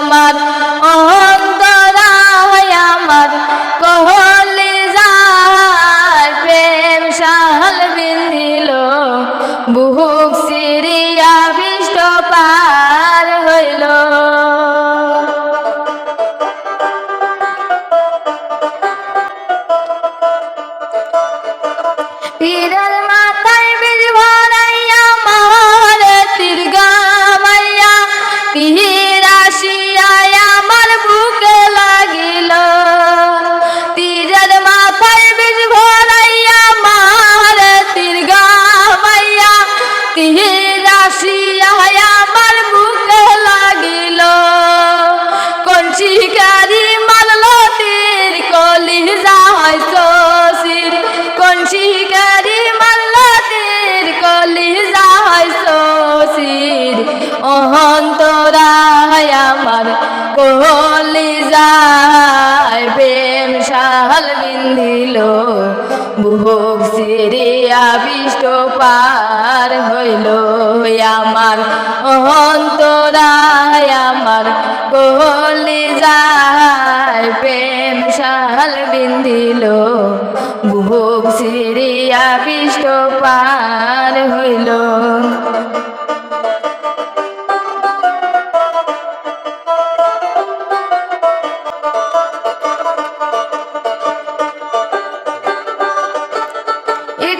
I'm Muhammad. সিরে আবিষ্ট পার হইল আমার অন্তরায়, আমার গলি যায় প্রেম শাল বিন্দিল। বুক সিরে আবিষ্ট পার হইল।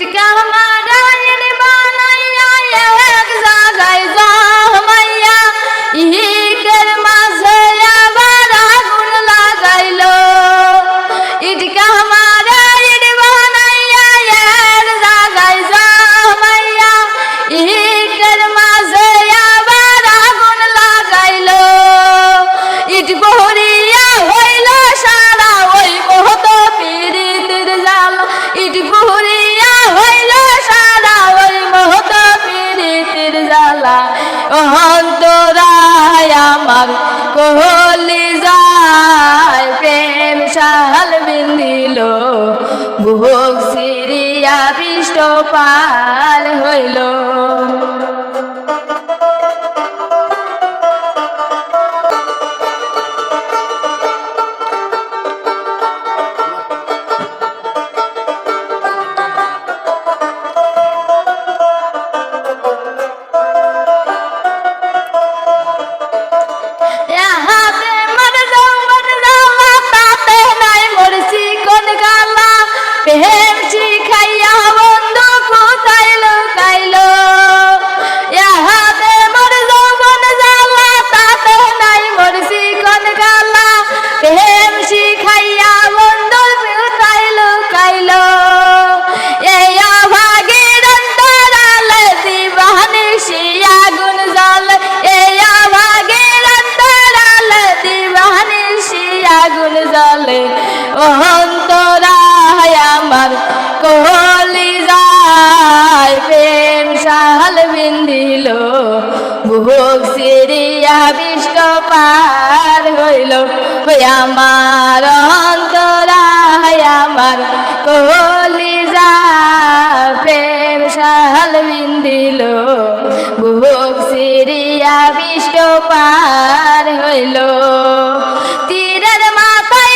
কেমন ভুলি যায় প্রেম শাল বিন্দিল। ভোগ সিরিয়া পৃষ্ঠ পাল হইল। ডালবিন দিল। সিরিয়া বিশ্ব পার হইল। আমার অন্তরায় আমার কলিজা ফের সাল দিল। বুক সিরিয়া বিশ্ব পার হইল। তীরের মাথায়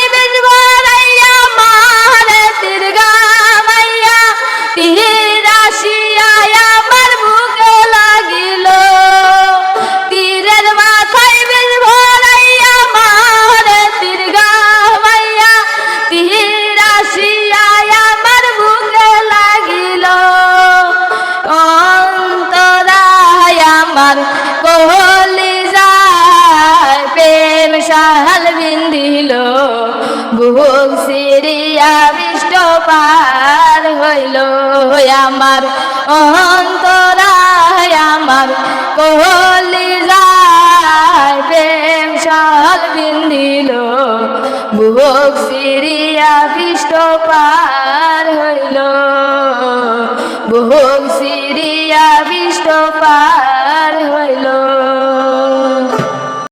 বুক সিরিয়া বিষ্ট পার হইল আমার অন্তরায়, আমার কহলি যায়, প্রেম সল বিন্দিল বুক সিরিয়া পার